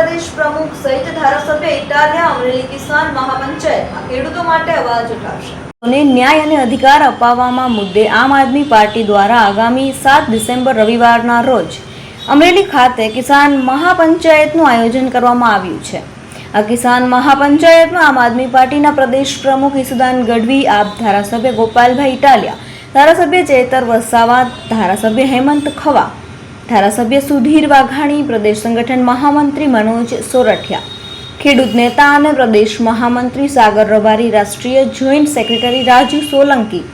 પ્રદેશ પ્રમુખ સહિત ધારાસભ્ય ઇટાલિયા, અમરેલી કિસાન મહાપંચાયતમાં ખેડૂતો માટે અવાજ ઉઠાવશે ન્યાય અને અધિકાર અપાવવામાં મુદ્દે આમ આદમી પાર્ટી દ્વારા આગામી સાત ડિસેમ્બર રવિવારના રોજ અમરેલી ખાતે કિસાન મહાપંચાયતનું આયોજન કરવામાં આવ્યું છે. આ કિસાન મહાપંચાયતમાં આમ આદમી પાર્ટીના પ્રદેશ પ્રમુખ ઈસુદાન ગઢવી, આપ ધારાસભ્ય ગોપાલભાઈ ઇટાલિયા, ધારાસભ્ય ચેતર વસાવા, ધારાસભ્ય હેમંત ખવા ધારાસભ્ય સુધીર વાઘાણી, પ્રદેશ સંગઠન મહામંત્રી મનોજ સોરઠિયા, ખેડૂત નેતા અને પ્રદેશ મહામંત્રી સાગર રબારી રાષ્ટ્રીય જોઈન્ટ સેક્રેટરી રાજુ સોલંકી,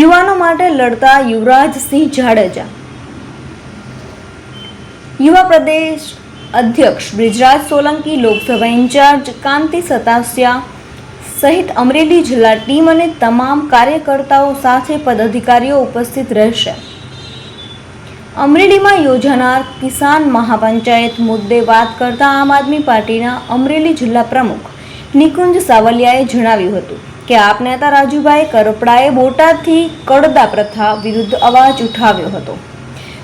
યુવાનો માટે લડતા યુવરાજસિંહ જાડેજા. યુવા પ્રદેશ અધ્યક્ષ બ્રિજરાજ સોલંકી, લોકસભા ઇન્ચાર્જ કાંતિ સતાસિયા સહિત અમરેલી જિલ્લા ટીમ અને તમામ કાર્યકર્તાઓ સાથે પદાધિકારીઓ ઉપસ્થિત રહેશે. અમરેલીમાં યોજાનાર કિસાન મહાપંચાયત મુદ્દે વાત કરતા આમ આદમી પાર્ટીના અમરેલી જિલ્લા પ્રમુખ નિકુંજ સાવલિયાએ જણાવ્યું હતું કે આપ નેતા રાજુભાઈ કરપડાએ બોટાદથી કડદા પ્રથા વિરુદ્ધ અવાજ ઉઠાવ્યો હતો,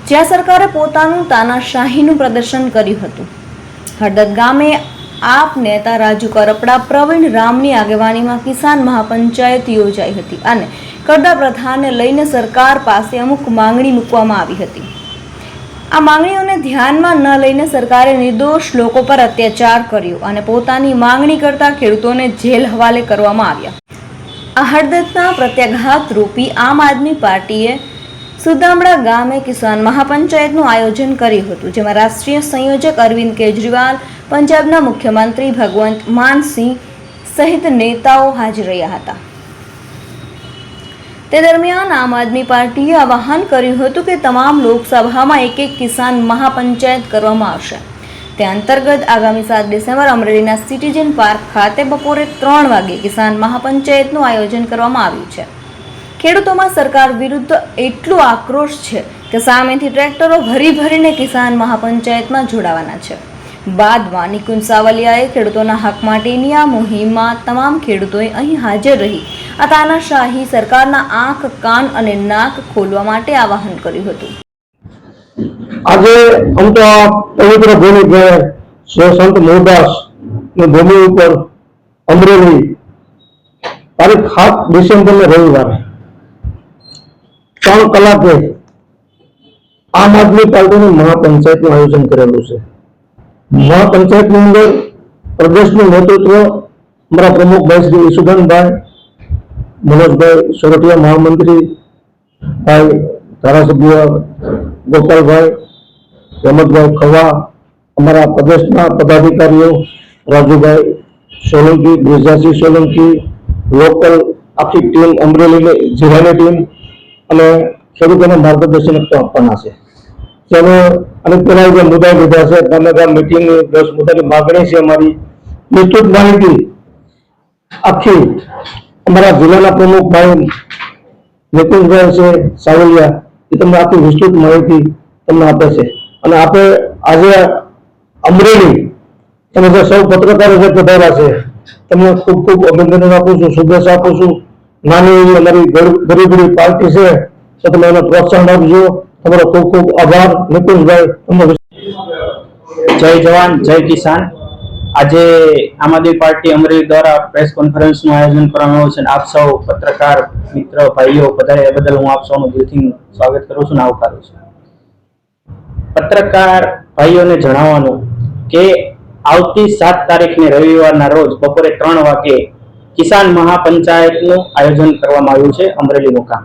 જ્યાં સરકારે પોતાનું તાનાશાહીનું પ્રદર્શન કર્યું હતું. હળદદ ગામે આપ નેતા રાજુ કરપડા પ્રવીણ રામની આગેવાનીમાં કિસાન મહાપંચાયત યોજાઈ હતી અને કરદા પ્રથાને લઈને સરકાર પાસે અમુક માંગણી મૂકવામાં આવી હતી. આ માંગણીઓને ધ્યાનમાં ન લઈને સરકારે નિર્દોષ લોકો પર અત્યાચાર કર્યો અને પોતાની માંગણી કરતા ખેડૂતોને જેલ હવાલે કરવામાં આવ્યા. આ હળદતના પ્રત્યાઘાત રૂપી આમ આદમી પાર્ટીએ સુદામડા ગામે કિસાન મહાપંચાયતનું આયોજન કર્યું હતું, જેમાં રાષ્ટ્રીય સંયોજક અરવિંદ કેજરીવાલ, પંજાબના મુખ્યમંત્રી ભગવંત માનસિંહ સહિત નેતાઓ હાજર રહ્યા હતા. તે દરમિયાન આમ આદમી પાર્ટીએ આવાહન કર્યું હતું કે તમામ લોકસભામાં એક એક કિસાન મહાપંચાયત કરવામાં આવશે. તે અંતર્ગત આગામી સાત ડિસેમ્બર અમરેલીના સિટીઝન પાર્ક ખાતે બપોરે ત્રણ વાગે કિસાન મહાપંચાયતનું આયોજન કરવામાં આવ્યું છે. ખેડૂતોમાં સરકાર વિરુદ્ધ એટલું આક્રોશ છે કે સામેથી ટ્રેક્ટરો ભરી ભરીને કિસાન મહાપંચાયતમાં જોડાવાના છે. બાદમાં નિકુંજ સાવલિયાએ ખેડૂતોના હક માટેની આ મુહિમમાં તમામ ખેડૂતોએ અહીં હાજર રહી આ તાનાશાહી સરકારના આંખ, કાન અને નાક ખોલવા માટે આવાહન કર્યું હતું. આજે અમ તો પવિત્ર ભૂમિ છે સંત મોહદાસની ભૂમિ ઉપર અમરેલી તારીખ સાત ડિસેમ્બર ને રવિવારે ત્રણ કલાકે આમ આદમી પાર્ટીની મહાપંચાયતનું આયોજન કરેલું છે. મહાપંચાયતની અંદર પ્રદેશનું નેતૃત્વ અમારા પ્રમુખભાઈ શ્રી ઈસુદાનભાઈ મનોજભાઈ સોરઠિયા મહામંત્રી ભાઈ, ધારાસભ્ય ગોપાલભાઈ, હેમંતભાઈ ખવા, અમારા પ્રદેશના પદાધિકારીઓ, રાજુભાઈ સોલંકી બ્રિજાસિંહ સોલંકી, લોકલ આખી ટીમ, અમરેલીની જિલ્લાની ટીમ અને ખેડૂતોને માર્ગદર્શન આપવાના છે. તેનો અને પેલા જે મુદ્દા લીધા છે આ મિટિંગની દસ મુદ્દાની માગણી છે અમારી. વિસ્તૃત માહિતી આખી અમારા જિલ્લાના પ્રમુખ ભાઈ નિકુંજભાઈ છે, સાવલિયા, એ તમને આખી વિસ્તૃત માહિતી તમને આપે છે. અને આપણે આજે અમરેલી, તમે જે સૌ પત્રકારો જે પધાર્યા છે, તમને ખૂબ ખૂબ અભિનંદન આપું છું, શુભેચ્છા આપું છું. નાની એવી અમારી ગર- ગરીબડી પાર્ટી છે, તો તમે એને પ્રોત્સાહન આપજો. તમારો ખૂબ ખૂબ આભાર. નિકુંજભાઈ જય જવાન, જય કિસાન. આજે આમ આદમી પાર્ટી અમરેલી દ્વારા પ્રેસ કોન્ફરન્સનું આયોજન કરવામાં આવ્યું છે આપ સૌ પત્રકાર, મિત્ર, ભાઈઓ પધાર્યા એ બદલ હું આપ સૌનું દિલથી સ્વાગત કરું છું અને આવકારું છું. પત્રકાર ભાઈઓને જણાવવાનું કે આવતી સાત તારીખને રવિવારના રોજ બપોરે ત્રણ વાગે કિસાન મહાપંચાયતનું આયોજન કરવામાં આવ્યું છે અમરેલી મુકામ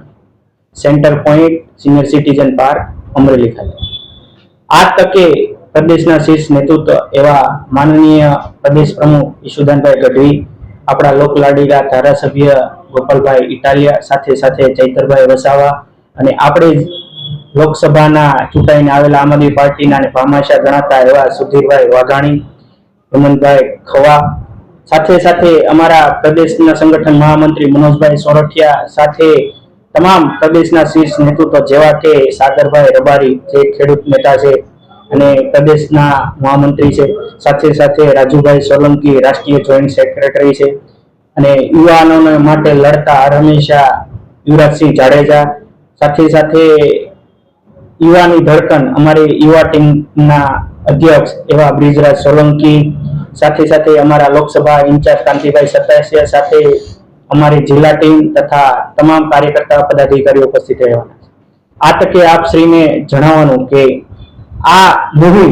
centre point, senior citizen park, Amreli ખાતે. આ તકે પ્રદેશના શીર્ષ નેતૃત્વ એવા માનનીય પ્રદેશ પ્રમુખ ઈશુદાનભાઈ ગઢવી, આપણા લોકલાડીલા ધારાસભ્ય ગોપાલભાઈ ઇટાલિયા સાથે સાથે ચૈતરભાઈ વસાવા અને આપણે લોકસભાના ચૂંટાઈને આવેલા આમ આદમી પાર્ટીના અને ભામાશા ગણાતા એવા સુધીરભાઈ વાઘાણી, હેમંતભાઈ ખવા સાથે સાથે અમારા પ્રદેશના સંગઠન મહામંત્રી મનોજભાઈ સોરઠિયા સાથે તમામ પ્રદેશના શીર્ષ નેતૃત્વ જેવા કે સાગરભાઈ રબારી જે ખેડૂત નેતા છે અને પ્રદેશના મહામંત્રી છે. સાથે સાથે રાજુભાઈ સોલંકી રાષ્ટ્રીય જોઈન્ટ સેક્રેટરી છે. અને યુવાનો માટે લડતા હંમેશા યુવરાજસિંહ જાડેજા. સાથે સાથે યુવાની ધડકન અમારી યુવા ટીમના અધ્યક્ષ એવા બ્રિજરાજ સોલંકી. સાથે સાથે અમારા લોકસભા ઇન્ચાર્જ કાંતિભાઈ સતાસિયા સાથે અમારી જિલ્લા ટીમ તથા તમામ કાર્યકર્તા પદાધિકારીઓ ઉપસ્થિત રહેવાના છે. આ તકે આપ શ્રીને જણાવવાનું કે આ મુહિમ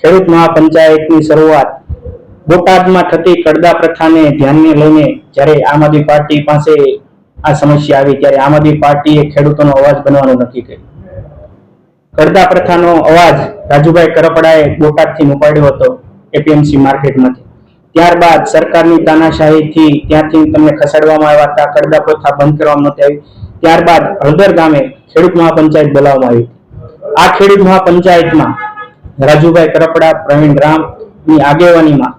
ખેડૂત મહાપંચાયતની શરૂઆત બોટાદમાં થતી કડદા પ્રથાને ધ્યાને લઈને જ્યારે આમ આદમી પાર્ટી પાસે આ સમસ્યા આવી, ત્યારે આમ આદમી પાર્ટીએ ખેડૂતોનો અવાજ બનવાનું નક્કી કર્યું. કડદા પ્રથાનો અવાજ રાજુભાઈ કરપડાએ બોટાદથી મુકાડ્યો હતો એપીએમસી માર્કેટમાંથી. ત્યારબાદ સરકારની તાનાશાહીથી ત્યાંથી તમને ખસેડવામાં આવ્યા હતા કડદા પ્રથા બંધ કરવામાં નહોતી આવી. ત્યારબાદ હળદર ગામે ખેડૂત મહાપંચાયત બોલાવવામાં આવી. આ ખેડૂત મહાપંચાયતમાં રાજુભાઈ કરપડા, પ્રવીણ રામની આગેવાનીમાં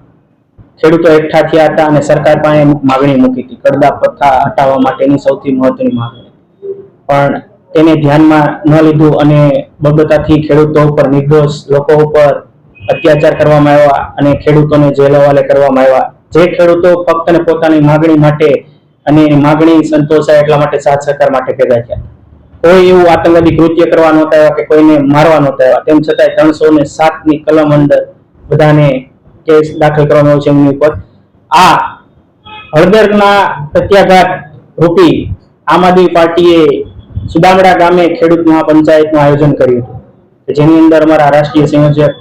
ખેડૂતો એકઠા થયા હતા અને સરકાર પાસે માગણી મૂકી હતી. કડદા પ્રથા હટાવવા માટેની સૌથી મહત્વની માગણી. પણ તેને ધ્યાનમાં ન લીધું અને બબતાથી ખેડૂતો ઉપર નિર્દોષ, લોકો ઉપર અત્યાચાર કરવામાં આવ્યા અને ખેડૂતોને જેલ હવાલે કરવામાં આવ્યા. જે ખેડૂતો ફક્ત પોતાની માગણી માટે અને માગણી સંતોષાય એટલા માટે સાથ સહકાર માટે ભેગા થયા કોઈ એવું આતંકવાદી કૃત્ય કરવા નહોતા આવ્યા કે કોઈને મારવા નહોતા આવ્યા તેમ છતાંય ત્રણસો ને સાતની કલમ અંદર બધાને કેસ દાખલ કરવાનો છે એમની ઉપર. આ હળદરના પ્રત્યાઘાત રૂપી આમ આદમી પાર્ટીએ સુદામડા ગામે ખેડૂત મહાપંચાયતનું આયોજન કર્યું હતું. જેની અંદર અમારા રાષ્ટ્રીય સંયોજક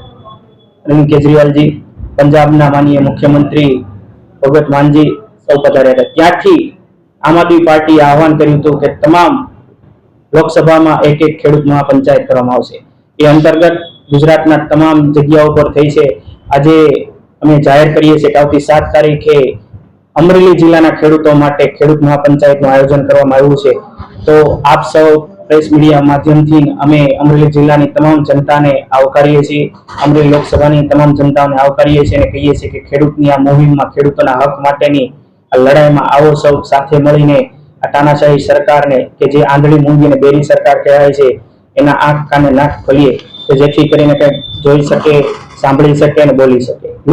અરવિંદ કેજરીવાલજી, પંજાબના માનીય મુખ્યમંત્રી ભગત માનજી સૌ પધાર્યા હતા. ત્યાંથી આમ આદમી પાર્ટીએ આહવાન કર્યું હતું કે તમામ લોકસભામાં એક એક ખેડૂત મહાપંચાયત કરવામાં આવશે. એ અંતર્ગત ગુજરાતના તમામ જગ્યાઓ પર થઈ છે. આજે અમે જાહેર કરીએ છીએ કે આવતી સાત તારીખે અમરેલી જિલ્લાના ખેડૂતો માટે ખેડૂત મહાપંચાયતનું આયોજન કરવામાં આવ્યું છે. તો આપ સૌ પ્રેસ મીડિયા માધ્યમથી અમે અમરેલી જિલ્લાની તમામ જનતાને આવકારીએ છીએ. અમરેલી લોકસભાની તમામ જનતાને આવકારીએ છીએ અને કહીએ છીએ કે ખેડૂતની આ મુહિમમાં ખેડૂતોના હક માટેની આ લડાઈમાં આવો સૌ સાથે મળીને તાનાશાહી સરકારને કે જે આંધળી મૂંગી અને બેરી સરકાર કહેવાય છે, એના આંખ કાને નાક ખોલીએ તો જેથી કરીને કંઈક જોઈ શકે, સાંભળી શકે અને બોલી શકે.